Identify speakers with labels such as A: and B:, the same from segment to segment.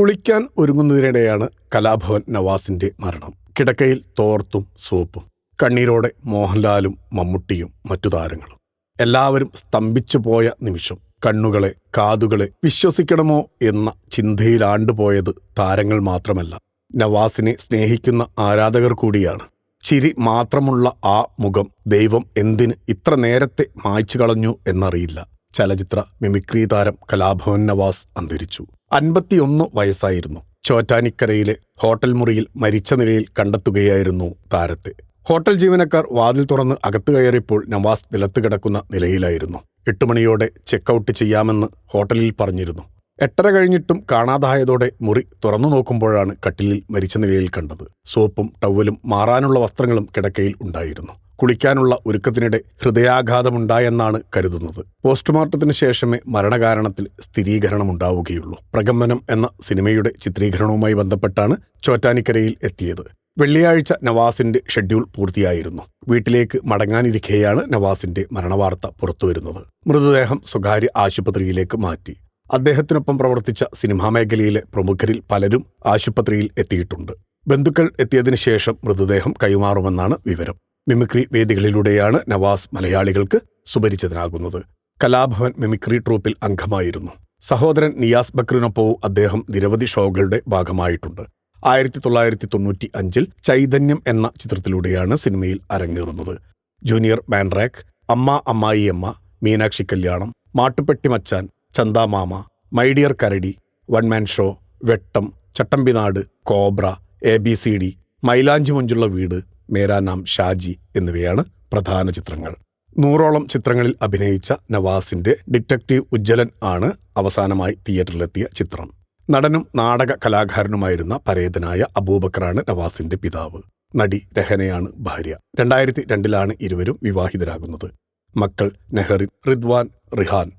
A: കുളിക്കാൻ ഒരുങ്ങുന്നതിനിടെയാണ് കലാഭവൻ നവാസിന്റെ മരണം. കിടക്കയിൽ തോർത്തും സോപ്പും കണ്ണീരോടെ മോഹൻലാലും മമ്മൂട്ടിയും മറ്റു താരങ്ങളും. എല്ലാവരും സ്തംഭിച്ചു പോയ നിമിഷം കണ്ണുകളെ കാതുകളെ വിശ്വസിക്കണമോ എന്ന ചിന്തയിലാണ്ടുപോയത് താരങ്ങൾ മാത്രമല്ല നവാസിനെ സ്നേഹിക്കുന്ന ആരാധകർ കൂടിയാണ്. ചിരി മാത്രമുള്ള ആ മുഖം ദൈവം എന്തിന് ഇത്ര നേരത്തെ മായ്ച്ചു കളഞ്ഞു എന്നറിയില്ല. ചലച്ചിത്ര മിമിക്രി താരം കലാഭവൻ നവാസ് അന്തരിച്ചു. അൻപത്തിയൊന്ന് വയസ്സായിരുന്നു. ചോറ്റാനിക്കരയിലെ ഹോട്ടൽ മുറിയിൽ മരിച്ച നിലയിൽ കണ്ടെത്തുകയായിരുന്നു താരത്തെ. ഹോട്ടൽ ജീവനക്കാർ വാതിൽ തുറന്ന് അകത്തു കയറിയപ്പോൾ നവാസ് നിലത്ത് കിടക്കുന്ന നിലയിലായിരുന്നു. എട്ട് മണിയോടെ ചെക്കൗട്ട് ചെയ്യാമെന്ന് ഹോട്ടലിൽ പറഞ്ഞിരുന്നു. എട്ടര കഴിഞ്ഞിട്ടും കാണാതായതോടെ മുറി തുറന്നു നോക്കുമ്പോഴാണ് കട്ടിലിൽ മരിച്ച നിലയിൽ കണ്ടത്. സോപ്പും ടവലും മാറാനുള്ള വസ്ത്രങ്ങളും കിടക്കയിൽ ഉണ്ടായിരുന്നു. കുളിക്കാനുള്ള ഒരുക്കത്തിനിടെ ഹൃദയാഘാതമുണ്ടായെന്നാണ് കരുതുന്നത്. പോസ്റ്റ്മോർട്ടത്തിന് ശേഷമേ മരണകാരണത്തിൽ സ്ഥിരീകരണം ഉണ്ടാവുകയുള്ളൂ പ്രകമ്പനം എന്ന സിനിമയുടെ ചിത്രീകരണവുമായി ബന്ധപ്പെട്ടാണ് ചോറ്റാനിക്കരയിൽ എത്തിയത്. വെള്ളിയാഴ്ച നവാസിന്റെ ഷെഡ്യൂൾ പൂർത്തിയായിരുന്നു. വീട്ടിലേക്ക് മടങ്ങാനിരിക്കെയാണ് നവാസിന്റെ മരണവാർത്ത പുറത്തുവരുന്നത്. മൃതദേഹം സ്വകാര്യ ആശുപത്രിയിലേക്ക് മാറ്റി. അദ്ദേഹത്തിനൊപ്പം പ്രവർത്തിച്ച സിനിമാ മേഖലയിലെ പ്രമുഖരിൽ പലരും ആശുപത്രിയിൽ എത്തിയിട്ടുണ്ട്. ബന്ധുക്കൾ എത്തിയതിനു ശേഷം മൃതദേഹം കൈമാറുമെന്നാണ് വിവരം. മിമിക്രി വേദികളിലൂടെയാണ് നവാസ് മലയാളികൾക്ക് സുപരിചിതനാകുന്നത്. കലാഭവൻ മിമിക്രി ട്രൂപ്പിൽ അംഗമായിരുന്നു. സഹോദരൻ നിയാസ് ബക്രിനൊപ്പവും അദ്ദേഹം നിരവധി ഷോകളുടെ ഭാഗമായിട്ടുണ്ട്. ആയിരത്തി തൊള്ളായിരത്തി തൊണ്ണൂറ്റി അഞ്ചിൽ ചൈതന്യം എന്ന ചിത്രത്തിലൂടെയാണ് സിനിമയിൽ അരങ്ങേറുന്നത്. ജൂനിയർ മാൻറാക്ക് അമ്മ അമ്മായിയമ്മ Meenakshi Kalyanam Mattupetti Machan Chandamama my dear Karadi one man show Vettam Chattambinadu cobra A B C D Mylanchi Monchulla Veedu മേരാ നാം ഷാജി എന്നിവയാണ് പ്രധാന ചിത്രങ്ങൾ. നൂറോളം ചിത്രങ്ങളിൽ അഭിനയിച്ച നവാസിന്റെ ഡിറ്റക്റ്റീവ് ഉജ്ജ്വലൻ ആണ് അവസാനമായി തിയേറ്ററിലെത്തിയ ചിത്രം. നടനും നാടക കലാകാരനുമായിരുന്ന പരേതനായ അബൂബക്കറാണ് നവാസിന്റെ പിതാവ്. നടി രഹനയാണ് ഭാര്യ. രണ്ടായിരത്തി രണ്ടിലാണ് ഇരുവരും വിവാഹിതരാകുന്നത്. മക്കൾ നെഹറിൻ റിദ്വാൻ റിഹാൻ.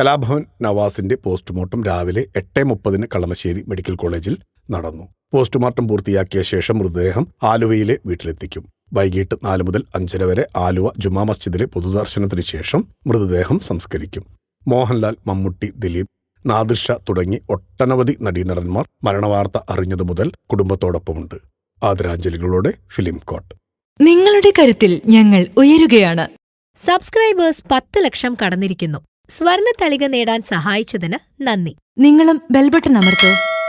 A: കലാഭവൻ നവാസിന്റെ പോസ്റ്റ്മോർട്ടം രാവിലെ എട്ട് മുപ്പതിന് കളമശ്ശേരി മെഡിക്കൽ കോളേജിൽ നടന്നു. പോസ്റ്റ്മോർട്ടം പൂർത്തിയാക്കിയ ശേഷം മൃതദേഹം ആലുവയിലെ വീട്ടിലെത്തിക്കും. വൈകിട്ട് നാല് മുതൽ അഞ്ചര വരെ ആലുവ ജുമാ മസ്ജിദിലെ പൊതുദർശനത്തിന് ശേഷം മൃതദേഹം സംസ്കരിക്കും. മോഹൻലാൽ മമ്മൂട്ടി ദിലീപ് നാദിർഷ തുടങ്ങി ഒട്ടനവധി നടീനടന്മാർ മരണവാർത്ത അറിഞ്ഞതു മുതൽ കുടുംബത്തോടൊപ്പമുണ്ട്. ആദരാഞ്ജലികളോടെ ഫിലിം കോട്ട്.
B: നിങ്ങളുടെ കരുത്തിൽ ഞങ്ങൾ ഉയരുകയാണ്.
C: സബ്സ്ക്രൈബേഴ്സ് പത്ത് ലക്ഷം കടന്നിരിക്കുന്നു. സ്വർണ തളിക നേടാൻ സഹായിച്ചതിന് നന്ദി.
B: നിങ്ങളും ബെൽബട്ടൺ അമർത്തോ.